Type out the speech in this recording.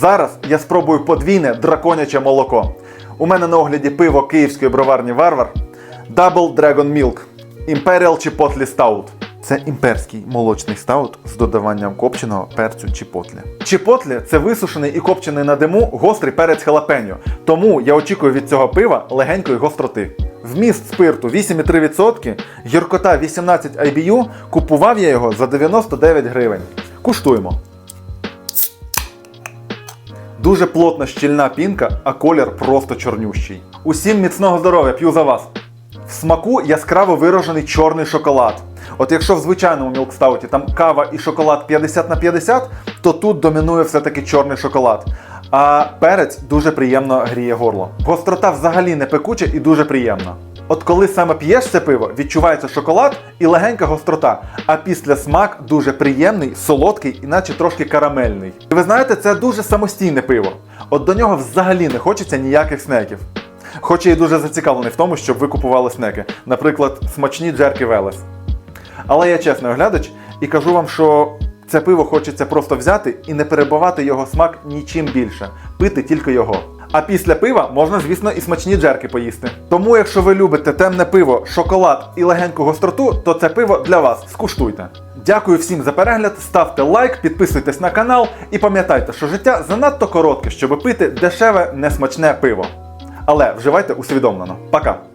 Зараз я спробую подвійне драконяче молоко. У мене на огляді пиво київської броварні Варвар Double Dragon Milk Imperial Chipotle Stout. Це імперський молочний стаут з додаванням копченого перцю чіпотлі. Чіпотлі це висушений і копчений на диму гострий перець халапеньо. Тому я очікую від цього пива легенької гостроти. Вміст спирту 8,3%, гіркота 18 IBU, купував я його за 99 гривень. Куштуємо. Дуже плотна щільна пінка, а колір просто чорнющий. Усім міцного здоров'я, п'ю за вас. В смаку яскраво виражений чорний шоколад. От якщо в звичайному мілкстауті там кава і шоколад 50 на 50, то тут домінує все-таки чорний шоколад. А перець дуже приємно гріє горло. Гострота взагалі не пекуча і дуже приємна. От коли саме п'єш це пиво, відчувається шоколад і легенька гострота, а після смак дуже приємний, солодкий, іначе трошки карамельний. І ви знаєте, це дуже самостійне пиво. От до нього взагалі не хочеться ніяких снеків. Хоч я і дуже зацікавлений в тому, щоб ви купували снеки, наприклад, смачні джерки Велес. Але я чесний оглядач і кажу вам, що це пиво хочеться просто взяти і не перебивати його смак нічим більше, пити тільки його. А після пива можна, звісно, і смачні джерки поїсти. Тому, якщо ви любите темне пиво, шоколад і легеньку гостроту, то це пиво для вас. Скуштуйте. Дякую всім за перегляд, ставте лайк, підписуйтесь на канал і пам'ятайте, що життя занадто коротке, щоб пити дешеве, несмачне пиво. Але вживайте усвідомлено. Пока!